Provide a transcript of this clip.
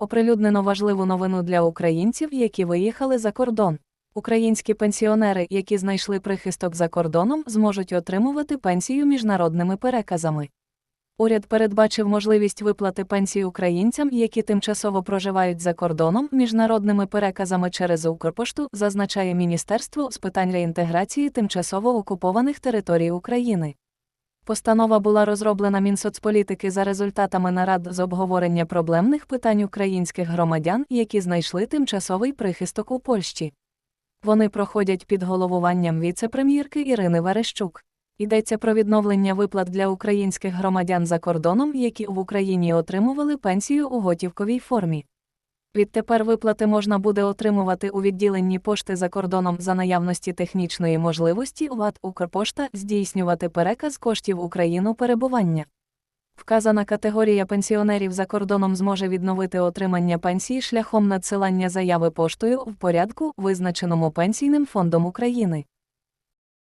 Оприлюднено важливу новину для українців, які виїхали за кордон. Українські пенсіонери, які знайшли прихисток за кордоном, зможуть отримувати пенсію міжнародними переказами. Уряд передбачив можливість виплати пенсій українцям, які тимчасово проживають за кордоном, міжнародними переказами через Укрпошту, зазначає Міністерство з питань реінтеграції тимчасово окупованих територій України. Постанова була розроблена Мінсоцполітики за результатами нарад з обговорення проблемних питань українських громадян, які знайшли тимчасовий прихисток у Польщі. Вони проходять під головуванням віце-прем'єрки Ірини Верещук. Йдеться про відновлення виплат для українських громадян за кордоном, які в Україні отримували пенсію у готівковій формі. Відтепер виплати можна буде отримувати у відділенні пошти за кордоном за наявності технічної можливості ВАТ Укрпошта здійснювати переказ коштів Україну перебування. Вказана категорія пенсіонерів за кордоном зможе відновити отримання пенсії шляхом надсилання заяви поштою в порядку, визначеному Пенсійним фондом України.